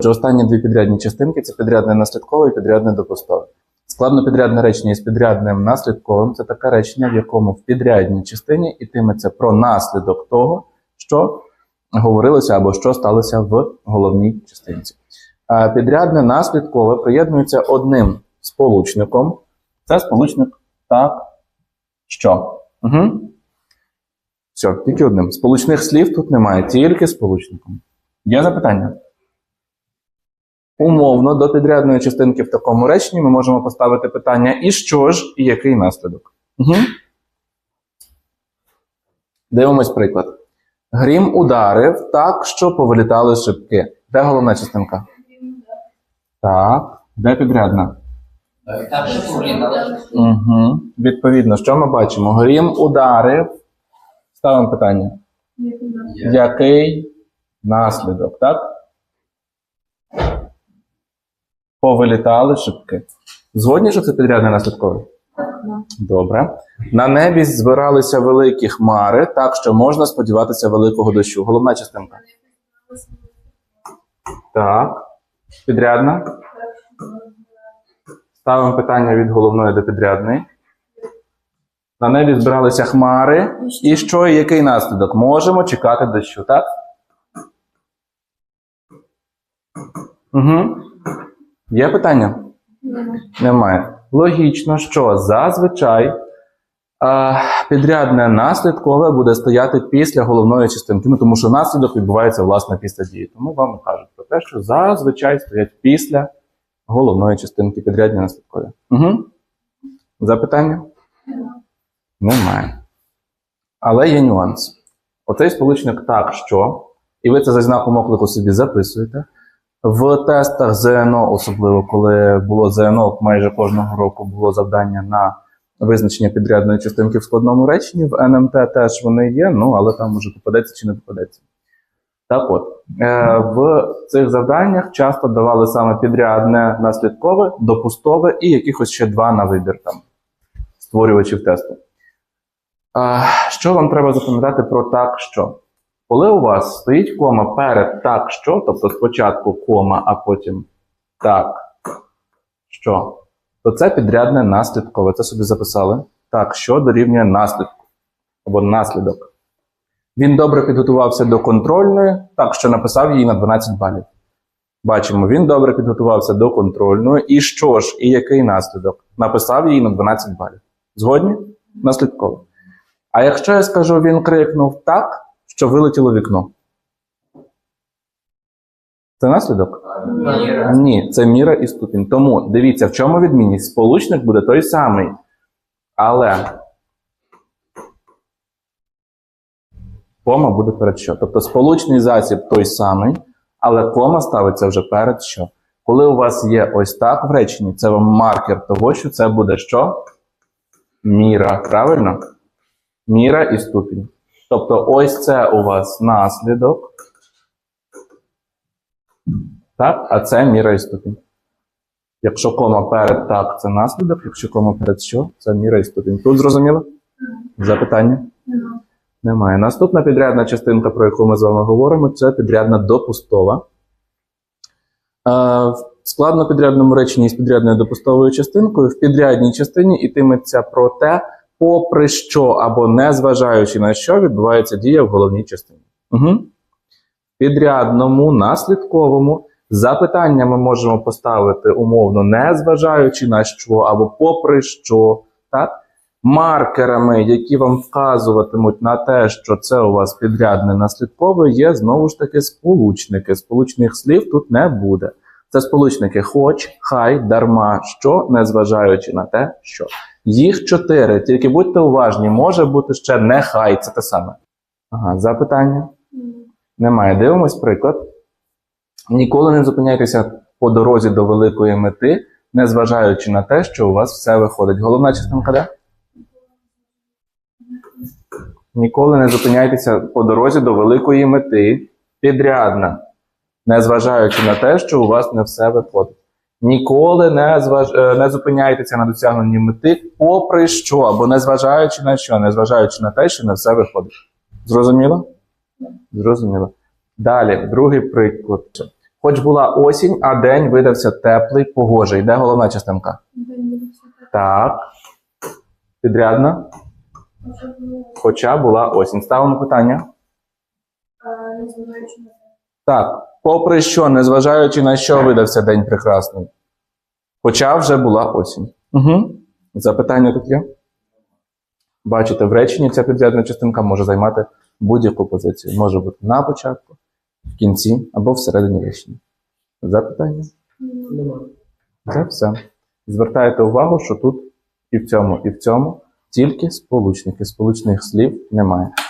Отже, останні дві підрядні частинки це підрядне наслідкове і підрядне допустове. Складнопідрядне речення із підрядним наслідковим це таке речення, в якому в підрядній частині йтиметься про наслідок того, що говорилося або що сталося в головній частинці. А підрядне наслідкове приєднується одним сполучником. Це сполучник так, що. Угу. Все, тільки одним. Сполучних слів тут немає, тільки сполучником. Є запитання? Умовно до підрядної частинки в такому реченні ми можемо поставити питання: і що ж, і який наслідок? Угу. Дивимось приклад. Грім ударив так, що повилітали шибки. Де головна частинка? Так. Де підрядна? Так, що повлітали. Угу. Відповідно, що ми бачимо? Грім ударив. Ставимо питання. Який наслідок, так? Повилітали шибки. Згодні, що це підрядне наслідкове? Добре. На небі збиралися великі хмари, так що можна сподіватися великого дощу. Головна частинка. Так. Підрядна. Ставимо питання від головної до підрядної. На небі збиралися хмари. І що, і який наслідок? Можемо чекати дощу, так? Угу. Є питання? Немає. Логічно, що зазвичай підрядне наслідкове буде стояти після головної частинки. Ну, тому що наслідок відбувається власне після дії. Тому вам кажуть про те, що зазвичай стоять після головної частинки підрядні наслідкові. Угу. Запитання? Немає. Але є нюанс. Оцей сполучник так, що, і ви це за знаком оклику собі записуєте. В тестах ЗНО, особливо коли було ЗНО, майже кожного року було завдання на визначення підрядної частинки в складному реченні. В НМТ теж вони є, ну але там може попадеться чи не попадеться. Так от, е, в цих завданнях часто давали саме підрядне наслідкове, допустове і якихось ще два на вибір там створювачів тесту. А, що вам треба запам'ятати про так, що? Коли у вас стоїть кома перед так, що, тобто спочатку кома, а потім так, що, то це підрядне наслідкове. Це собі записали. Так, що дорівнює наслідку або наслідок. Він добре підготувався до контрольної, так що написав її на 12 балів. Бачимо, він добре підготувався до контрольної. І що ж, і який наслідок? Написав її на 12 балів. Згодні? Наслідково. А якщо я скажу, він крикнув так, що вилетіло вікно. Це наслідок? Міра. Ні, це міра і ступінь. Тому дивіться, в чому відмінність? Сполучник буде той самий. Але кома буде перед що? Тобто сполучний засіб той самий, але кома ставиться вже перед що? Коли у вас є ось так в реченні, це вам маркер того, що це буде що? Міра. Правильно? Міра і ступінь. Тобто, ось це у вас наслідок. Так, а це міра і ступінь. Якщо кома перед так, це наслідок, якщо кома перед що, це міра і ступінь. Тут зрозуміло? Запитання? Немає. Наступна підрядна частинка, про яку ми з вами говоримо, це підрядна допустова. Е, в складно підрядному реченні з підрядною допустовою частинкою в підрядній частині йтиметься про те, попри що або незважаючи на що відбувається дія в головній частині. Угу. Підрядному, наслідковому запитання ми можемо поставити умовно, незважаючи на що, або попри що. Так? Маркерами, які вам вказуватимуть на те, що це у вас підрядне наслідкове, є знову ж таки сполучники. Сполучних слів тут не буде. Це сполучники хоч, хай, дарма, що, незважаючи на те, що. Їх чотири. Тільки будьте уважні, може бути ще нехай, це те саме. Ага, запитання? Немає. Дивимось приклад. Ніколи не зупиняйтеся по дорозі до великої мети, незважаючи на те, що у вас все виходить. Головна частинка де? Ніколи не зупиняйтеся по дорозі до великої мети, підрядна, незважаючи на те, що у вас не все виходить. Ніколи не, зваж... е, не зупиняйтеся на досягненні мети, попри що, або незважаючи на що, незважаючи на те, що не все виходить. Зрозуміло? Зрозуміло. Далі, другий приклад. Хоч була осінь, а день видався теплий, погожий. Де головна частинка? Так. Підрядна. Хоча була осінь. Ставимо питання. Так. Попри що, незважаючи на що видався день прекрасний. Хоча вже була осінь. Угу. Запитання тут є? Бачите, в реченні ця підрядна частинка може займати будь-яку позицію. Може бути на початку, в кінці або всередині речення. Запитання? Це все. Звертайте увагу, що тут і в цьому, і в цьому тільки сполучники. Сполучних слів немає.